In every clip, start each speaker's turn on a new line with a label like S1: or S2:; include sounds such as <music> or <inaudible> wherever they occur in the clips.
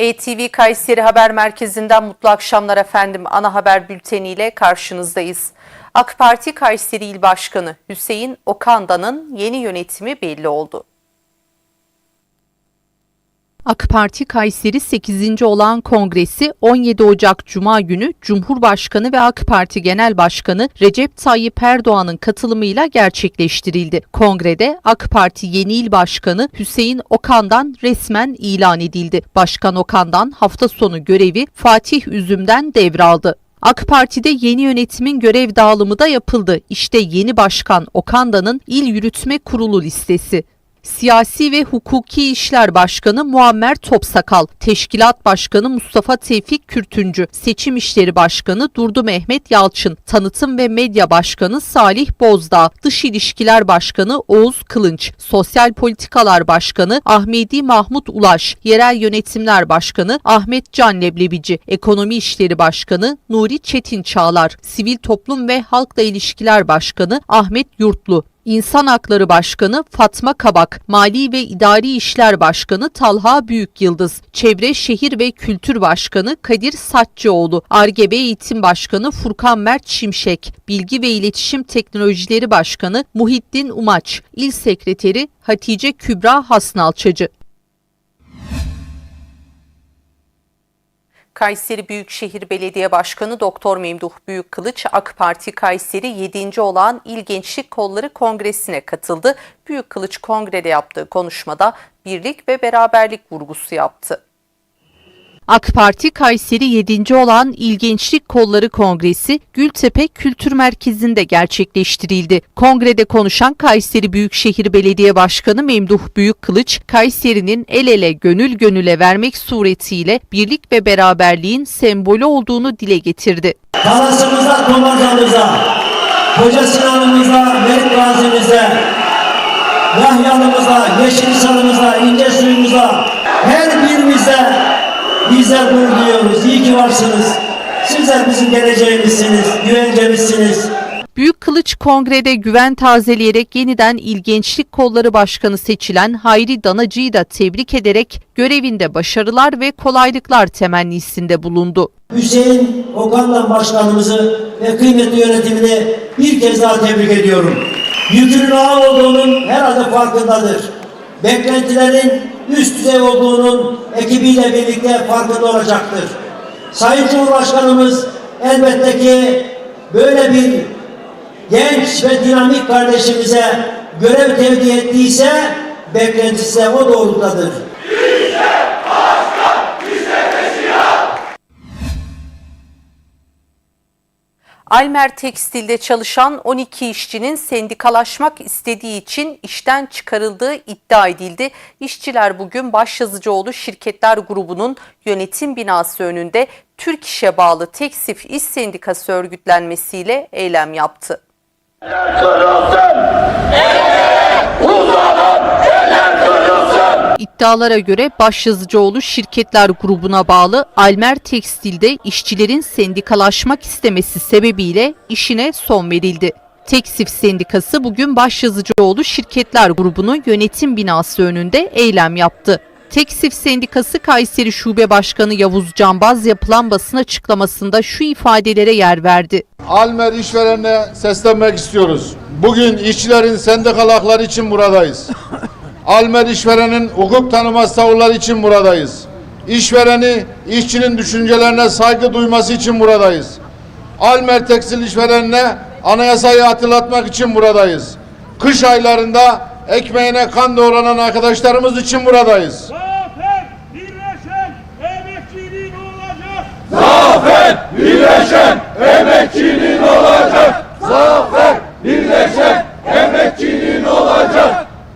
S1: ETV Kayseri Haber Merkezi'nden mutlu akşamlar efendim. Ana haber bülteniyle karşınızdayız. AK Parti Kayseri İl Başkanı Hüseyin Okanda'nın yeni yönetimi belli oldu.
S2: AK Parti Kayseri 8. olan kongresi 17 Ocak Cuma günü Cumhurbaşkanı ve AK Parti Genel Başkanı Recep Tayyip Erdoğan'ın katılımıyla gerçekleştirildi. Kongrede AK Parti yeni il başkanı Hüseyin Okan'dan resmen ilan edildi. Başkan Okan'dan hafta sonu görevi Fatih Üzüm'den devraldı. AK Parti'de yeni yönetimin görev dağılımı da yapıldı. İşte yeni başkan Okanda'nın İl Yürütme Kurulu listesi. Siyasi ve Hukuki İşler Başkanı Muammer Topsakal, Teşkilat Başkanı Mustafa Tevfik Kürtüncü, Seçim İşleri Başkanı Durdu Mehmet Yalçın, Tanıtım ve Medya Başkanı Salih Bozdağ, Dış İlişkiler Başkanı Oğuz Kılınç, Sosyal Politikalar Başkanı Ahmedi Mahmut Ulaş, Yerel Yönetimler Başkanı Ahmet Can Leblebici, Ekonomi İşleri Başkanı Nuri Çetin Çağlar, Sivil Toplum ve Halkla İlişkiler Başkanı Ahmet Yurtlu, İnsan Hakları Başkanı Fatma Kabak, Mali ve İdari İşler Başkanı Talha Büyükyıldız, Çevre Şehir ve Kültür Başkanı Kadir Saççıoğlu, ARGEB Eğitim Başkanı Furkan Mert Şimşek, Bilgi ve İletişim Teknolojileri Başkanı Muhittin Umaç, İl Sekreteri Hatice Kübra Hasnalçacı.
S1: Kayseri Büyükşehir Belediye Başkanı Doktor Memduh Büyükkılıç AK Parti Kayseri 7. olan İl Gençlik Kolları Kongresi'ne katıldı. Büyükkılıç kongrede yaptığı konuşmada birlik ve beraberlik vurgusu yaptı.
S2: AK Parti Kayseri 7. olan İl Gençlik Kolları Kongresi Gültepe Kültür Merkezi'nde gerçekleştirildi. Kongrede konuşan Kayseri Büyükşehir Belediye Başkanı Memduh Büyükkılıç, Kayseri'nin el ele gönül gönüle vermek suretiyle birlik ve beraberliğin sembolü olduğunu dile getirdi.
S3: Kalasımıza, Tomacamıza, Koca Sinan'ımıza, Melik Gazi'mize, Yahya'lımıza, Yeşilhisar'ımıza, İnce Suyumuza, her birimize bizler gurur duyuyoruz. İyi ki varsınız. Sizler bizim geleceğimizsiniz, güvencemizsiniz.
S2: Büyük Kılıç Kongre'de güven tazeleyerek yeniden İl Gençlik Kolları Başkanı seçilen Hayri Danacı'yı da tebrik ederek görevinde başarılar ve kolaylıklar temennisinde bulundu.
S3: Hüseyin Okan'dan başkanımızı ve kıymetli yönetimini bir kez daha tebrik ediyorum. Yükünün ağır olduğunun herhalde farkındadır. Beklentilerin üst düzey olduğunun ekibiyle birlikte farkında olacaktır. Sayın Cumhurbaşkanımız elbette ki böyle bir genç ve dinamik kardeşimize görev tevdi ettiyse beklentisi o doğrultudadır.
S1: Almer Tekstil'de çalışan 12 işçinin sendikalaşmak istediği için işten çıkarıldığı iddia edildi. İşçiler bugün Başyazıcıoğlu Şirketler Grubu'nun yönetim binası önünde Türk İş'e bağlı Teksif İş Sendikası örgütlenmesiyle eylem yaptı.
S2: İddialara göre Başyazıcıoğlu Şirketler Grubu'na bağlı Almer Tekstil'de işçilerin sendikalaşmak istemesi sebebiyle işine son verildi. Teksif Sendikası bugün Başyazıcıoğlu Şirketler Grubu'nun yönetim binası önünde eylem yaptı. Teksif Sendikası Kayseri Şube Başkanı Yavuz Canbaz yapılan basın açıklamasında şu ifadelere yer verdi.
S4: Almer işverenine seslenmek istiyoruz. Bugün işçilerin sendikal için buradayız. Almer işverenin hukuk tanımaz tavırları için buradayız. İşvereni, işçinin düşüncelerine saygı duyması için buradayız. Almer tekstil işverenine anayasayı hatırlatmak için buradayız. Kış aylarında ekmeğine kan doğranan arkadaşlarımız için buradayız.
S5: Zafer birleşen emekçiliğin olacak.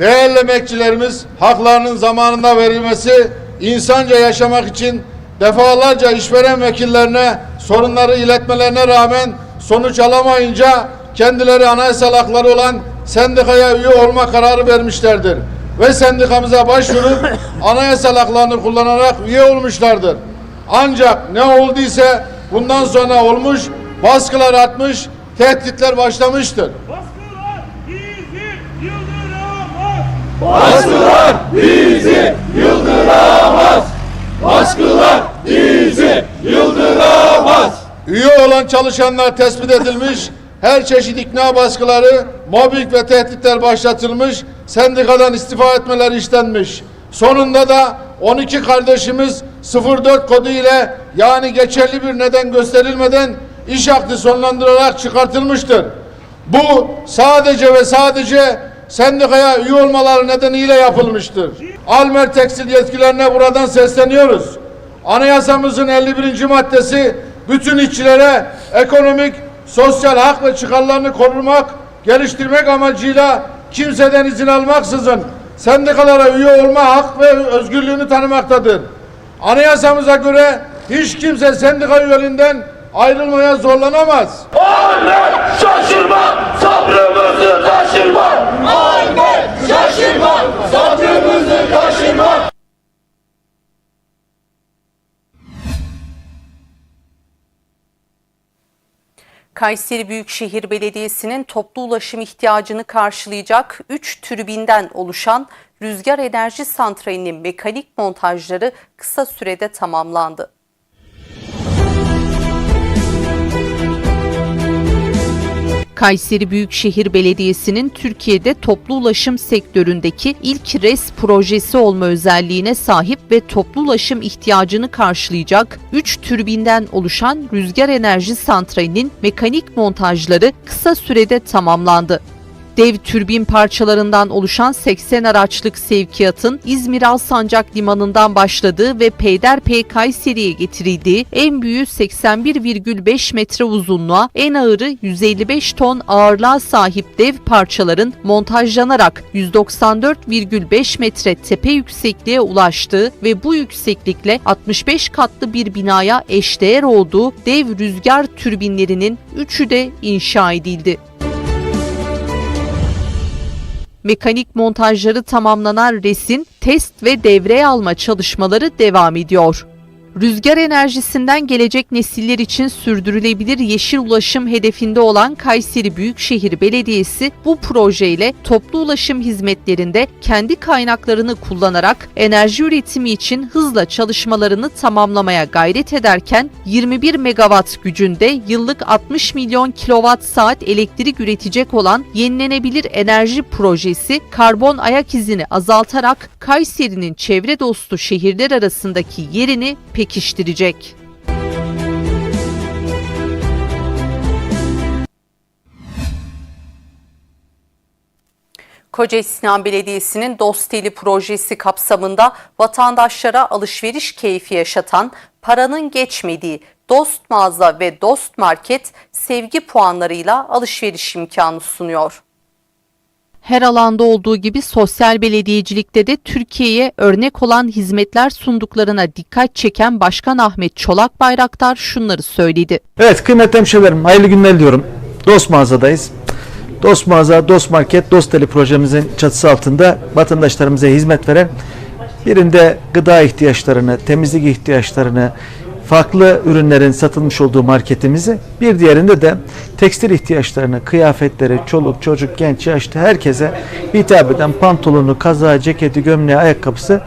S4: Değerli emekçilerimiz haklarının zamanında verilmesi, insanca yaşamak için defalarca işveren vekillerine sorunları iletmelerine rağmen sonuç alamayınca kendileri anayasal hakları olan sendikaya üye olma kararı vermişlerdir. Ve sendikamıza başvurup <coughs> anayasal haklarını kullanarak üye olmuşlardır. Ancak ne olduysa bundan sonra olmuş, baskılar atmış, tehditler başlamıştır.
S5: Baskılar bizi yıldıramaz.
S4: Baskılar bizi yıldıramaz. baskılar bizi yıldıramaz. Üye olan çalışanlar tespit edilmiş, her çeşit ikna baskıları, mobbing ve tehditler başlatılmış, sendikadan istifa etmeleri istenmiş. Sonunda da 12 kardeşimiz 04 kodu ile yani geçerli bir neden gösterilmeden iş akdi sonlandırılarak çıkartılmıştır. Bu sadece ve sadece sendikaya üye olmaları nedeniyle yapılmıştır. Almer Tekstil yetkilerine buradan sesleniyoruz. Anayasamızın 51. maddesi bütün işçilere ekonomik, sosyal hak ve çıkarlarını korumak, geliştirmek amacıyla kimseden izin almaksızın sendikalara üye olma hak ve özgürlüğünü tanımaktadır. Anayasamıza göre hiç kimse sendika üyeliğinden ayrılmaya zorlanamaz.
S6: Şaşırma, sabrımızı taşırma. Aynen şaşırma, sabrımızı taşırma.
S1: Kayseri Büyükşehir Belediyesi'nin toplu ulaşım ihtiyacını karşılayacak 3 türbinden oluşan rüzgar enerji santralinin mekanik montajları kısa sürede tamamlandı.
S2: Kayseri Büyükşehir Belediyesi'nin Türkiye'de toplu ulaşım sektöründeki ilk RES projesi olma özelliğine sahip ve toplu ulaşım ihtiyacını karşılayacak 3 türbinden oluşan rüzgar enerji santralinin mekanik montajları kısa sürede tamamlandı. Dev türbin parçalarından oluşan 80 araçlık sevkiyatın İzmir Alsancak Limanı'ndan başladığı ve peyderpey Kayseri'ye getirildiği en büyüğü 81,5 metre uzunluğa, en ağırı 155 ton ağırlığa sahip dev parçaların montajlanarak 194,5 metre tepe yüksekliğe ulaştığı ve bu yükseklikle 65 katlı bir binaya eşdeğer olduğu dev rüzgar türbinlerinin üçü de inşa edildi. Mekanik montajları tamamlanan resin, test ve devreye alma çalışmaları devam ediyor. Rüzgar enerjisinden gelecek nesiller için sürdürülebilir yeşil ulaşım hedefinde olan Kayseri Büyükşehir Belediyesi bu projeyle toplu ulaşım hizmetlerinde kendi kaynaklarını kullanarak enerji üretimi için hızla çalışmalarını tamamlamaya gayret ederken 21 megawatt gücünde yıllık 60 milyon kilowatt saat elektrik üretecek olan yenilenebilir enerji projesi karbon ayak izini azaltarak Kayseri'nin çevre dostu şehirler arasındaki yerini pekiştirecek.
S1: Kocaeli Sinan Belediyesi'nin Dosteli projesi kapsamında vatandaşlara alışveriş keyfi yaşatan, paranın geçmediği Dost Mağaza ve Dost Market sevgi puanlarıyla alışveriş imkanı sunuyor.
S2: Her alanda olduğu gibi sosyal belediyecilikte de Türkiye'ye örnek olan hizmetler sunduklarına dikkat çeken Başkan Ahmet Çolak Bayraktar şunları söyledi.
S7: Evet kıymetli hemşehrilerim hayırlı günler diliyorum. Dost mağazadayız. Dost mağaza, Dost Market, Dost Teli projemizin çatısı altında vatandaşlarımıza hizmet veren birinde gıda ihtiyaçlarını, temizlik ihtiyaçlarını, farklı ürünlerin satılmış olduğu marketimizi, bir diğerinde de tekstil ihtiyaçlarını, kıyafetleri, çoluk, çocuk, genç, yaşlı herkese hitap eden pantolonu, kazağı, ceketi, gömleği, ayakkabısı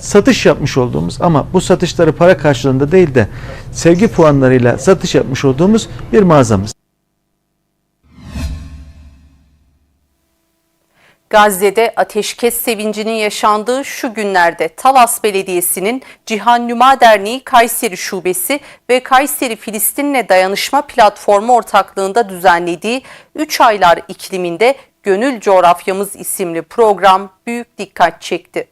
S7: satış yapmış olduğumuz ama bu satışları para karşılığında değil de sevgi puanlarıyla satış yapmış olduğumuz bir mağazamız.
S1: Gazze'de ateşkes sevincinin yaşandığı şu günlerde Talas Belediyesi'nin Cihan Nüma Derneği Kayseri Şubesi ve Kayseri Filistin'le Dayanışma Platformu ortaklığında düzenlediği 3 aylar ikliminde Gönül Coğrafyamız isimli program büyük dikkat çekti.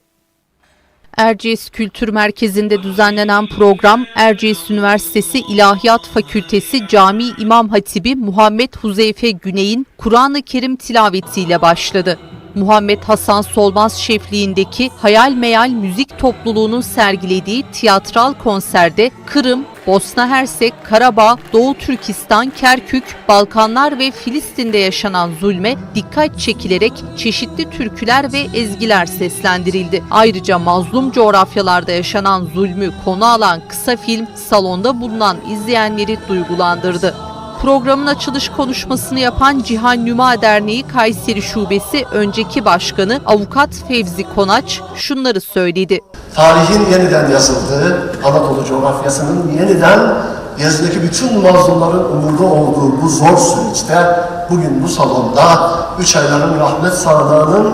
S2: Erciyes Kültür Merkezi'nde düzenlenen program Erciyes Üniversitesi İlahiyat Fakültesi Cami İmam Hatibi Muhammed Huzeyfe Güney'in Kur'an-ı Kerim tilavetiyle başladı. Muhammed Hasan Solmaz şefliğindeki Hayal Meyal Müzik Topluluğu'nun sergilediği tiyatral konserde Kırım, Bosna Hersek, Karabağ, Doğu Türkistan, Kerkük, Balkanlar ve Filistin'de yaşanan zulme dikkat çekilerek çeşitli türküler ve ezgiler seslendirildi. Ayrıca mazlum coğrafyalarda yaşanan zulmü konu alan kısa film salonda bulunan izleyenleri duygulandırdı. Programın açılış konuşmasını yapan Cihan Nüma Derneği Kayseri Şubesi önceki başkanı Avukat Fevzi Konaç şunları söyledi.
S8: tarihin yeniden yazıldığı, Anadolu coğrafyasının yeniden yazıdaki bütün mazlumların umurda olduğu bu zor süreçte bugün bu salonda üç ayların rahmet sağanağının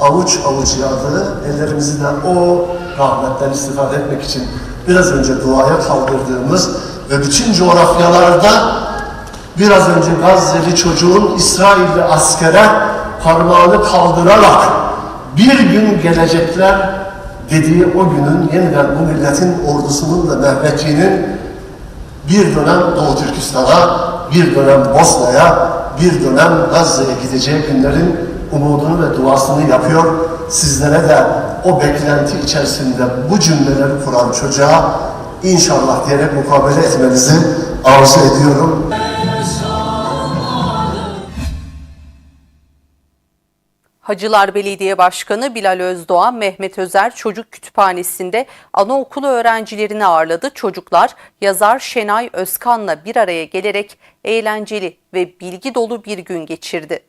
S8: avuç avuç yağdığı ellerimizden o rahmetten istifade etmek için biraz önce duaya kaldırdığımız ve bütün coğrafyalarda biraz önce Gazze'li çocuğun İsrailli askere parmağını kaldırarak bir gün gelecekler dediği o günün yeniden bu milletin ordusunun ve Mehmetçiğinin bir dönem Doğu Türkistan'a, bir dönem Bosna'ya, bir dönem Gazze'ye gideceği günlerin umudunu ve duasını yapıyor. Sizlere de o beklenti içerisinde bu cümleleri kuran çocuğa inşallah diyerek mukabele etmenizi arzu ediyorum.
S1: Hacılar Belediye Başkanı Bilal Özdoğan, Mehmet Özer Çocuk Kütüphanesi'nde anaokulu öğrencilerini ağırladı. Çocuklar yazar Şenay Özkan'la bir araya gelerek eğlenceli ve bilgi dolu bir gün geçirdi.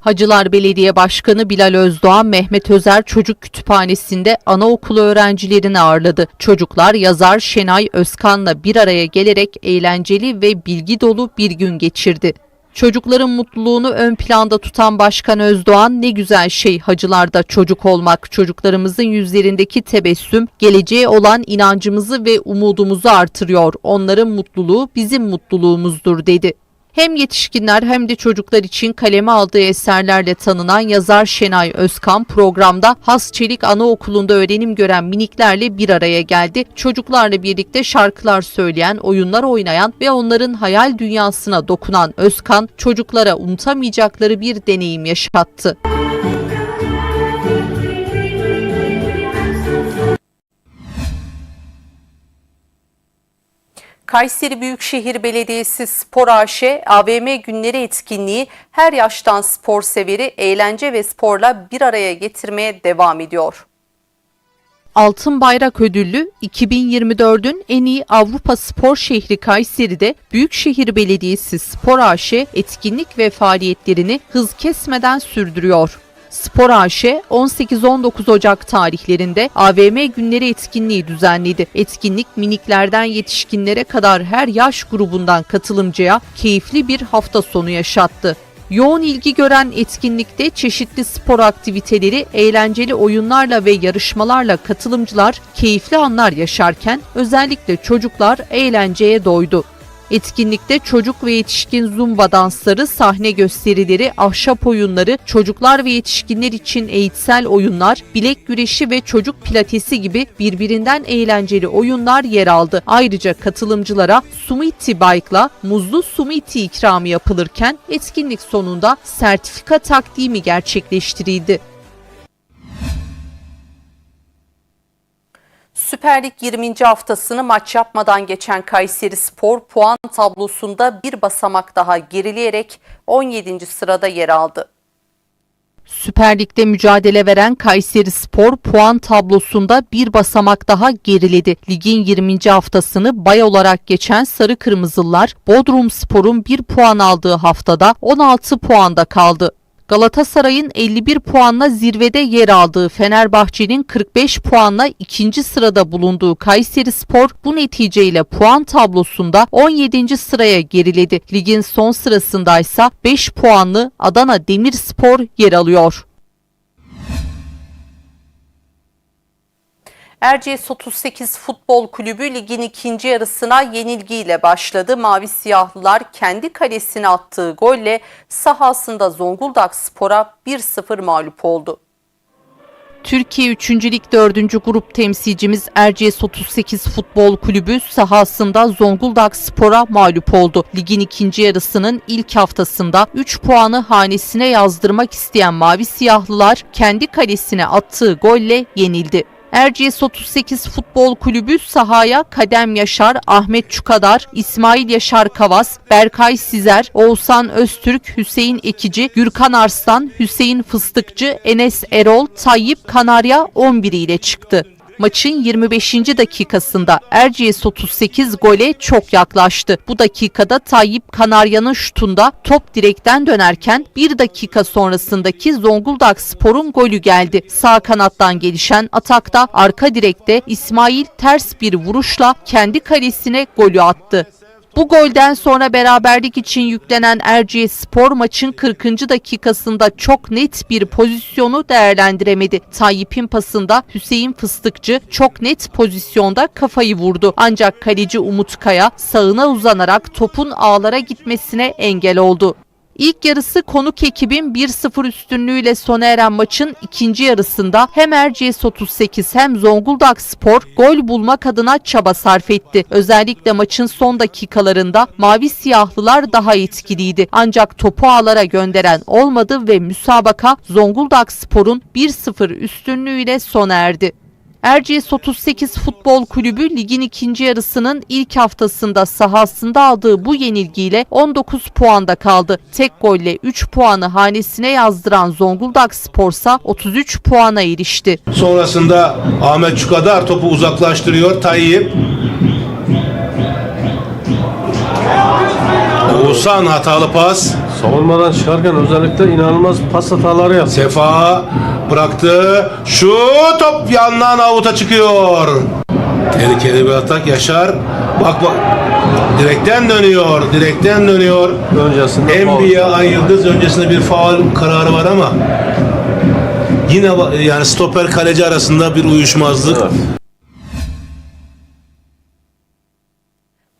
S2: Hacılar Belediye Başkanı Bilal Özdoğan, Mehmet Özer Çocuk Kütüphanesi'nde anaokulu öğrencilerini ağırladı. Çocuklar yazar Şenay Özkan'la bir araya gelerek eğlenceli ve bilgi dolu bir gün geçirdi. Çocukların mutluluğunu ön planda tutan Başkan Özdoğan ne güzel şey hacılarda çocuk olmak, çocuklarımızın yüzlerindeki tebessüm geleceğe olan inancımızı ve umudumuzu artırıyor. Onların mutluluğu bizim mutluluğumuzdur dedi. Hem yetişkinler hem de çocuklar için kaleme aldığı eserlerle tanınan yazar Şenay Özkan programda Has Çelik Anaokulu'nda öğrenim gören miniklerle bir araya geldi. Çocuklarla birlikte şarkılar söyleyen, oyunlar oynayan ve onların hayal dünyasına dokunan Özkan çocuklara unutamayacakları bir deneyim yaşattı.
S1: Kayseri Büyükşehir Belediyesi Spor AŞ AVM günleri etkinliği her yaştan spor severi eğlence ve sporla bir araya getirmeye devam ediyor.
S2: Altın Bayrak Ödüllü 2024'ün en iyi Avrupa spor şehri Kayseri'de Büyükşehir Belediyesi Spor AŞ etkinlik ve faaliyetlerini hız kesmeden sürdürüyor. Spor AŞ 18-19 Ocak tarihlerinde AVM günleri etkinliği düzenledi. Etkinlik miniklerden yetişkinlere kadar her yaş grubundan katılımcıya keyifli bir hafta sonu yaşattı. Yoğun ilgi gören etkinlikte çeşitli spor aktiviteleri, eğlenceli oyunlarla ve yarışmalarla katılımcılar keyifli anlar yaşarken özellikle çocuklar eğlenceye doydu. Etkinlikte çocuk ve yetişkin zumba dansları, sahne gösterileri, ahşap oyunları, çocuklar ve yetişkinler için eğitsel oyunlar, bilek güreşi ve çocuk pilatesi gibi birbirinden eğlenceli oyunlar yer aldı. Ayrıca katılımcılara Sumiti Bike'la muzlu Sumiti ikramı yapılırken etkinlik sonunda sertifika takdimi gerçekleştirildi.
S1: Süper Lig 20. haftasını maç yapmadan geçen Kayseri Spor puan tablosunda bir basamak daha gerileyerek 17. sırada yer aldı.
S2: Süper Lig'de mücadele veren Kayseri Spor puan tablosunda bir basamak daha geriledi. Ligin 20. haftasını bay olarak geçen Sarı Kırmızılar Bodrum Spor'un 1 puan aldığı haftada 16 puanda kaldı. Galatasaray'ın 51 puanla zirvede yer aldığı Fenerbahçe'nin 45 puanla ikinci sırada bulunduğu Kayseri Spor bu neticeyle puan tablosunda 17. sıraya geriledi. Ligin son sırasındaysa 5 puanlı Adana Demirspor yer alıyor.
S1: Erciyes 38 Futbol Kulübü ligin ikinci yarısına yenilgiyle başladı. Mavi Siyahlılar kendi kalesine attığı golle sahasında Zonguldak Spor'a 1-0 mağlup oldu.
S2: Türkiye 3. Lig 4. grup temsilcimiz Erciyes 38 Futbol Kulübü sahasında Zonguldak Spor'a mağlup oldu. Ligin ikinci yarısının ilk haftasında 3 puanı hanesine yazdırmak isteyen Mavi Siyahlılar kendi kalesine attığı golle yenildi. Erciyes 38 Futbol Kulübü sahaya Kadem Yaşar, Ahmet Çukadar, İsmail Yaşar Kavas, Berkay Sizer, Oğuzhan Öztürk, Hüseyin Ekici, Gürkan Arslan, Hüseyin Fıstıkçı, Enes Erol, Tayyip Kanarya 11 ile çıktı. Maçın 25. dakikasında Erciyes 38 gole çok yaklaştı. Bu dakikada Tayyip Kanarya'nın şutunda top direkten dönerken bir dakika sonrasındaki Zonguldak Spor'un golü geldi. Sağ kanattan gelişen atakta arka direkte İsmail ters bir vuruşla kendi kalesine golü attı. Bu golden sonra beraberlik için yüklenen Erciyes Spor maçın 40. dakikasında çok net bir pozisyonu değerlendiremedi. Tayyip'in pasında Hüseyin Fıstıkçı çok net pozisyonda kafayı vurdu. Ancak kaleci Umut Kaya sağına uzanarak topun ağlara gitmesine engel oldu. İlk yarısı konuk ekibin 1-0 üstünlüğüyle sona eren maçın ikinci yarısında hem Erciyes 38 hem Zonguldak Spor gol bulmak adına çaba sarf etti. Özellikle maçın son dakikalarında mavi siyahlılar daha etkiliydi. Ancak topu ağlara gönderen olmadı ve müsabaka Zonguldak Spor'un 1-0 üstünlüğüyle sona erdi. Erciyes 38 Futbol Kulübü ligin ikinci yarısının ilk haftasında sahasında aldığı bu yenilgiyle 19 puanda kaldı. Tek golle 3 puanı hanesine yazdıran Zonguldak Spor'sa 33 puana erişti.
S9: Sonrasında Ahmet Çukadar topu uzaklaştırıyor. Tayyip. Oğuzhan hatalı pas.
S10: Savunmadan çıkarken özellikle inanılmaz pas hataları yaptı.
S9: Sefa bıraktı. Şu top yandan avuta çıkıyor. Tehlikeli bir atak Yaşar. Bak bak. Direkten dönüyor. Direkten dönüyor.
S10: Öncesinde
S9: Enbiya Ay Yıldız öncesinde bir faul kararı var ama yine yani stoper kaleci arasında bir uyuşmazlık.
S10: Evet.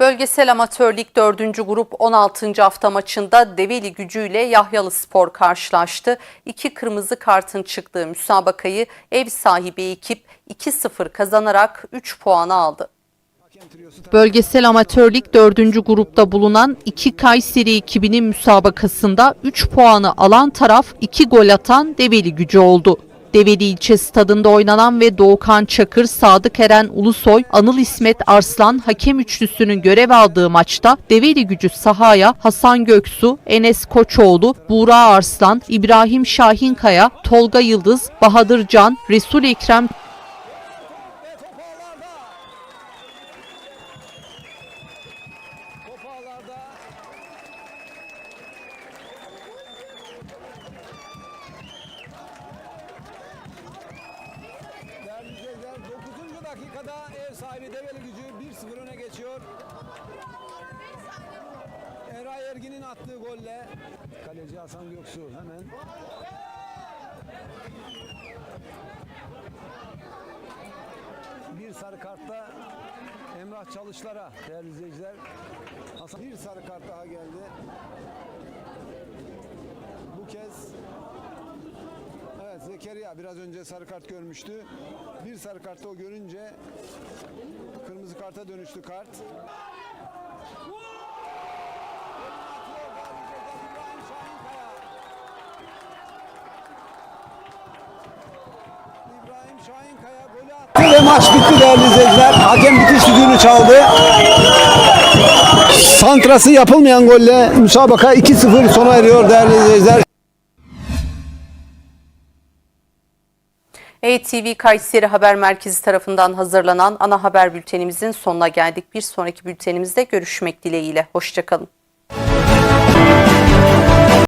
S1: Bölgesel Amatör Lig 4. Grup 16. hafta maçında Develi gücüyle Yahyalı Spor karşılaştı. İki kırmızı kartın çıktığı müsabakayı ev sahibi ekip 2-0 kazanarak 3 puanı aldı.
S2: Bölgesel Amatör Lig 4. grupta bulunan iki Kayseri ekibinin müsabakasında 3 puanı alan taraf 2 gol atan Develi gücü oldu. Develi ilçe stadında oynanan ve Doğukan Çakır, Sadık Eren Ulusoy, Anıl İsmet Arslan hakem üçlüsünün görev aldığı maçta Develi gücü sahaya Hasan Göksu, Enes Koçoğlu, Buğra Arslan, İbrahim Şahinkaya, Tolga Yıldız, Bahadır Can, Resul Ekrem
S11: 9. dakikada ev sahibi Develi gücü 1-0 öne geçiyor. Eray Ergin'in attığı golle kaleci Hasan Göksu hemen bir sarı kartta Emrah Çalışlar'a değerli izleyiciler Hasan bir sarı kart daha geldi. Bu kez Zekeriya biraz önce sarı kart görmüştü. Bir sarı kartı o görünce kırmızı karta dönüştü kart. Ve maç bitti değerli izleyiciler. Hakem bitiş düdüğünü çaldı. Santrası yapılmayan golle müsabaka 2-0 sona eriyor değerli izleyiciler.
S1: ATV Kayseri Haber Merkezi tarafından hazırlanan ana haber bültenimizin sonuna geldik. Bir sonraki bültenimizde görüşmek dileğiyle. Hoşçakalın.